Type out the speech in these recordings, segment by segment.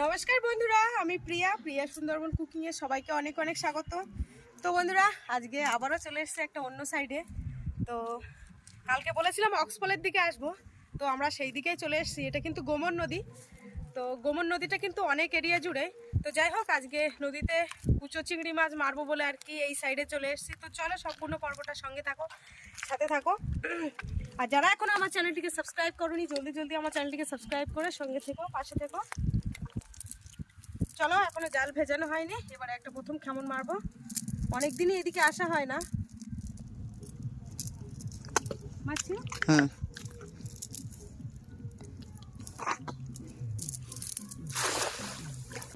নমস্কার বন্ধুরা, আমি প্রিয়া প্রিয়া সুন্দরবন কুকিংয়ে সবাইকে অনেক অনেক স্বাগত। তো বন্ধুরা, আজকে আবারও চলে এসেছে একটা অন্য সাইডে তো কালকে বলেছিলাম অক্সফলের দিকে আসব। তো আমরা সেই দিকেই চলে এসেছি। এটা কিন্তু গোমর নদী। তো গোমর নদীটা কিন্তু অনেক এরিয়া জুড়ে। তো যাই হোক, আজকে নদীতে কুচো চিংড়ি মাছ মারবো বলে আর কি এই সাইডে চলে এসেছি। তো চলো, সম্পূর্ণ পর্বটার সঙ্গে থাকো, সাথে থাকো। আর যারা এখন আমার চ্যানেলটিকে সাবস্ক্রাইব করোনি জলদি জলদি আমার চ্যানেলটিকে সাবস্ক্রাইব করে সঙ্গে থেকো পাশে থেকো। চলো এখনও জাল ভেজানো হয়নি এবার একটা প্রথম কেমন মারবো। অনেক দিনই এদিকে আসা হয় না। হুম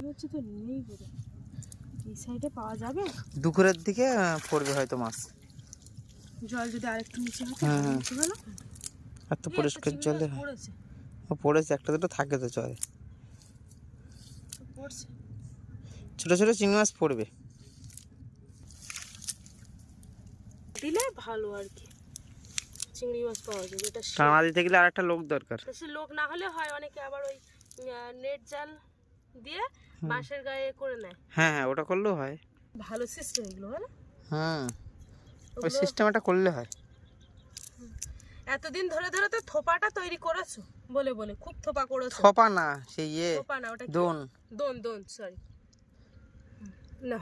হচ্ছে তো নেই এই সাইডে পাওয়া যাবে? দুপুরের দিকে পড়বে হয়তো মাছ। জল যদি আরেকটু নিচে হ্যাঁ, আর তো পরিষ্কার জলে। পড়েছে। একটা দুটো থাকে তো পড়ছে। ছোট ছোট চিংড়ি মাছ পড়বে। দিলে ভালো আর কি। চিংড়ি মাছ পাওয়া যাবে এটা সে- টানা দিতে গেলে আর একটা লোক দরকার। বেশি লোক না হলে হয় অনেকে আবার ওই নেট জাল দিয়ে বাঁশের গায়ে করে নেয়। হ্যাঁ হ্যাঁ ওটা করলেও হয়। ভালো সিস্টেম এগুলো হ্যাঁ। ওই ওগুলো- সিস্টেম একটা করলে হয়। এতদিন ধরে ধরে তো থোপাটা তৈরি করেছ বলে বলে খুব থোপা করেছ। থোপা না সেই ইয়ে থোপা না ওটা দোন। দোন দোন সরি না।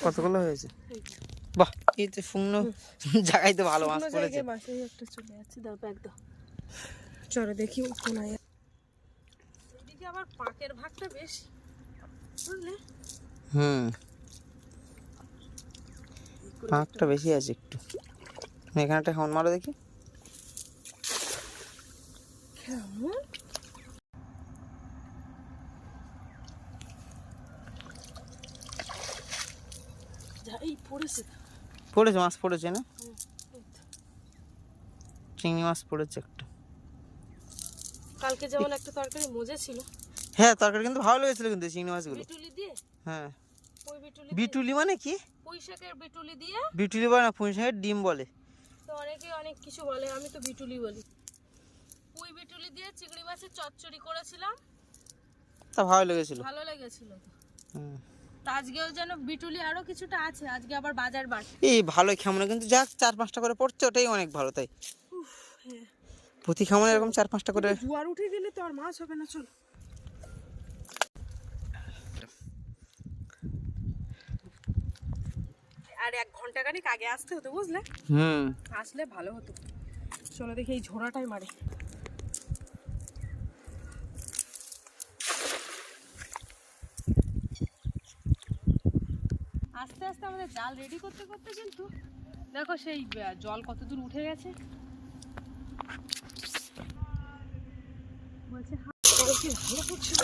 কতগুলো হয়েছে? বাহ এই তো শুকনো জায়গায় তো ভালো মাছ পড়েছে। মাছের একটা চলে যাচ্ছে দাও ব্যাগ দাও। চলো দেখি কোনায় এদিকে আবার পাকের ভাগটা বেশি বুঝলে? হুম। পাঁকটা বেশি আছে একটু। এখানে একটা কেমন মারো দেখি। পড়েছে। মাছ পড়েছে না। চিংড়ি মাছ পড়েছে একটা। কালকে যেমন একটা তরকারি মজে ছিল। হ্যাঁ তরকারি কিন্তু ভালো লেগেছিল কিন্তু চিংড়ি মাছগুলো। বিটুলি দিয়ে? হ্যাঁ। বিটুলি মানে কি? পুঁই শাকের বিটুলি দিয়ে? বিটুলি বলে না পুঁই শাকের ডিম বলে। তো অনেকে অনেক কিছু বলে আমি তো বিটুলি বলি। পুঁই বিটুলি দিয়ে চিংড়ি মাছের চচ্চড়ি করেছিলাম। তা ভালো লেগেছিল। ভালো লেগেছিল তো। আজকেও যেন বিটুলি আরও কিছুটা আছে আজকে আবার বাজার বার এই ভালোই খামনে কিন্তু যাক চার পাঁচটা করে পড়ছে ওটাই অনেক ভালো তাই। হ্যাঁ। প্রতি খামনে এরকম চার পাঁচটা করে জোয়ার উঠে গেলে তো আর মাছ হবে না চল। আর এক ঘণ্টা খানিক আগে আসতে হতো বুঝলে? হুম। আসলে ভালো হতো। চলো দেখি এই ঝোড়াটাই মারে। আস্তে আস্তে আমাদের জাল রেডি করতে করতে কিন্তু দেখো সেই জল কত দূর উঠে গেছে। বলছে ভালো করছিল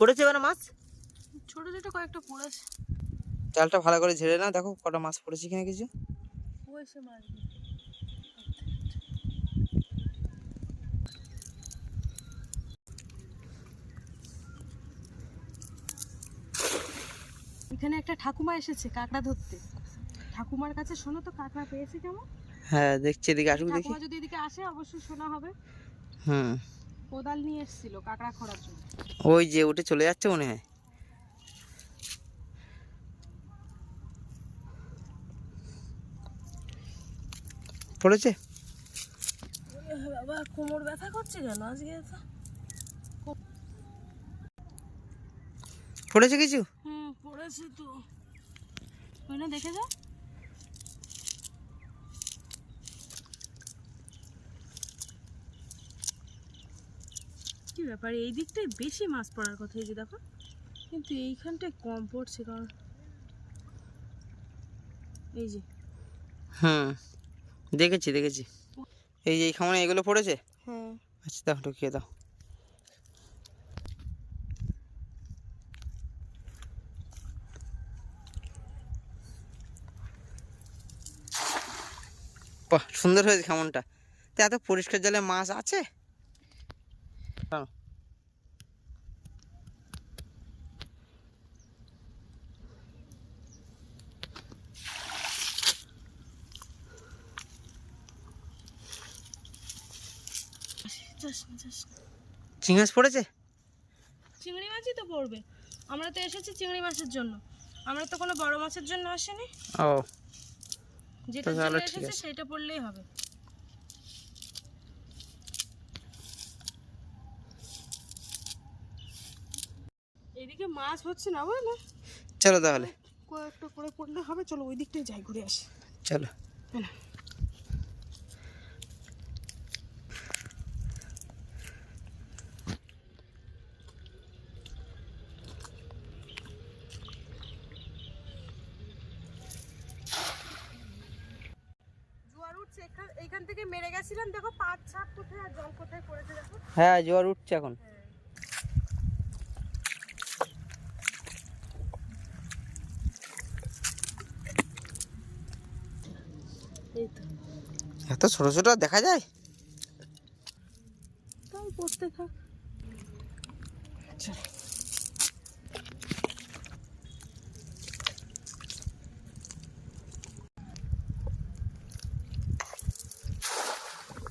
পড়েছে এবার মাছ? ছোট ছোট কয়েকটা পড়েছে। জালটা ভালো করে ঝেড়ে না দেখো কটা মাছ পড়েছে কিনা কিছু। পয়সে মারবে এখানে একটা ঠাকুমা এসেছে কাঁকড়া ধরতে। ঠাকুমার কাছে শোনো তো কাঁকড়া পেয়েছে কেমন? হ্যাঁ দেখছি এদিকে আসুক দেখি। ঠাকুমা যদি এদিকে আসে অবশ্যই শোনা হবে। হুম। কোদাল নিয়ে এসেছিল কাঁকড়া খোঁড়ার জন্য। ওই যে উঠে চলে যাচ্ছে মনে হয়। পড়েছে? বাবা কোমর ব্যথা করছে কেন আজকে? পড়েছে কিছু? হুম পড়েছে তো। ওই না দেখে যা। কি ব্যাপার? এই দিকটায় বেশি মাছ পড়ার কথা এই যে দেখো। কিন্তু এইখানটায় কম পড়ছে কারণ এই যে। হুম দেখেছি দেখেছি। এই যে এই খামনে এগুলো পড়েছে? হ্যাঁ। আচ্ছা দাও ঢুকিয়ে দাও। বাহ সুন্দর হয়েছে খামনটা নদীতে এত পরিষ্কার জলে মাছ আছে? যাস না, যাস না। চিংড়ি পড়েছে? চিংড়ি মাছই তো পড়বে। আমরা তো এসেছি চিংড়ি মাছের জন্য। আমরা তো কোনো বড় মাছের জন্য আসিনি। ও। যেটা এসেছে। সেটা পড়লেই হবে। এদিকে মাছ হচ্ছে না বুঝলে চলো তাহলে। কয়েকটা করে পড়লে হবে। চলো ওই দিকটাই যাই ঘুরে আসি। চলো। জোয়ার উঠছে এখান- এইখান থেকে মেরে গেছিলাম দেখো পাঁচ ছাপ কোথায় আর জল কোথায় পড়েছে দেখো। হ্যাঁ জোয়ার উঠছে এখন। এত ছোট ছোট দেখা যায়? তাই পড়তে থাক।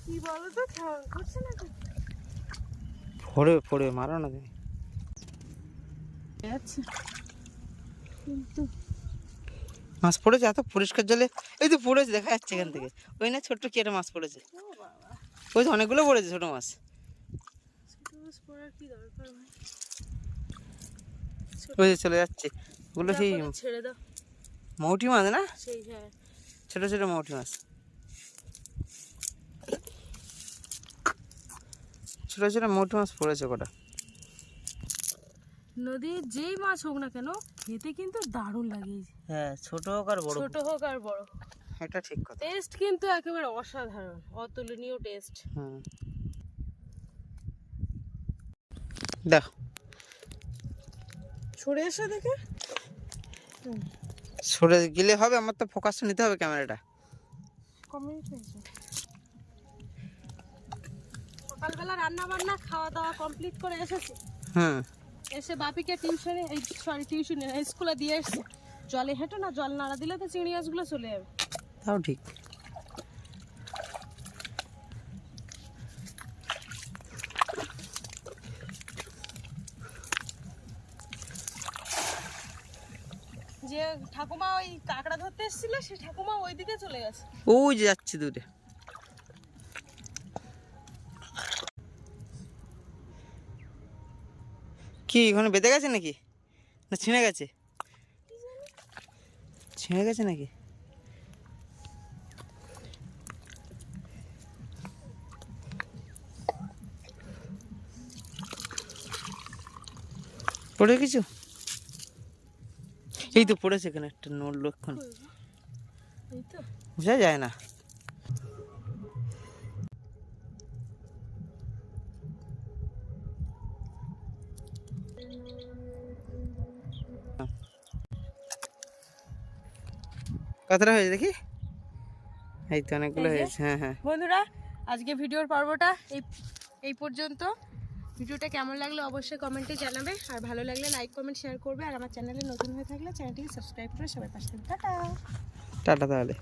কি বলো তো করছে না পড়বে মারো না তুমি। আচ্ছা কিন্তু মাছ পড়েছে এত পরিষ্কার জলে। এই তো পড়েছে দেখা যাচ্ছে এখান থেকে। ওই না ছোট্ট কি একটা মাছ পড়েছে? ওই তো অনেকগুলো পড়েছে ছোট মাছ। ওই যে চলে যাচ্ছে। ওগুলো সেই মৌটি মাছ না? হ্যাঁ। ছোট ছোট মৌটি মাছ। ছোট ছোট মৌটি মাছ পড়েছে কটা? নদীর যেই মাছ হোক না কেন খেতে কিন্তু দারুণ লাগে। হ্যাঁ ছোট হোক আর বড়। ছোট হোক আর বড় এটা ঠিক কথা। টেস্ট কিন্তু একেবারে অসাধারণ অতুলনীয় টেস্ট হুম। দেখো সরে এসে দেখে। সরে গেলে হবে আমার তো ফোকাস নিতে হবে ক্যামেরাটা কমেন্ট হয়েছে সকালবেলা রান্না বান্না খাওয়া দাওয়া কমপ্লিট করে এসেছি। হুম এসে বাপিকে টিউশনে এই সরি টিউশনে স্কুলে দিয়ে এসেছি। জলে হেঁটো না জল নাড়া দিলে তো চিংড়ি মাছগুলো চলে যাবে। তাও ঠিক। যে ঠাকুমা ওই কাঁকড়া ধরতে এসেছিল সে ঠাকুমা ওইদিকে চলে গেছে। ওই যে যাচ্ছে দূরে। কি ওখানে বেঁধে গেছে নাকি? না ছিঁড়ে গেছে? ছিঁড়ে গেছে নাকি? পড়ে কিছু এই তো পড়েছে এখানে একটা নড়লো এই বোঝা যায় না। কতটা হয়েছে দেখি? এই তো অনেকগুলো হয়েছে হ্যাঁ হ্যাঁ। বন্ধুরা আজকে ভিডিওর পর্বটা এই এই পর্যন্ত। ভিডিওটা কেমন লাগল অবশ্যই কমেন্টে জানাবে আর ভালো লাগলে লাইক কমেন্ট শেয়ার করবে আর আমার চ্যানেলে নতুন হয়ে থাকলে চ্যানেলটিকে সাবস্ক্রাইব করে সবাই পাশে টাটা। টাটা তাহলে।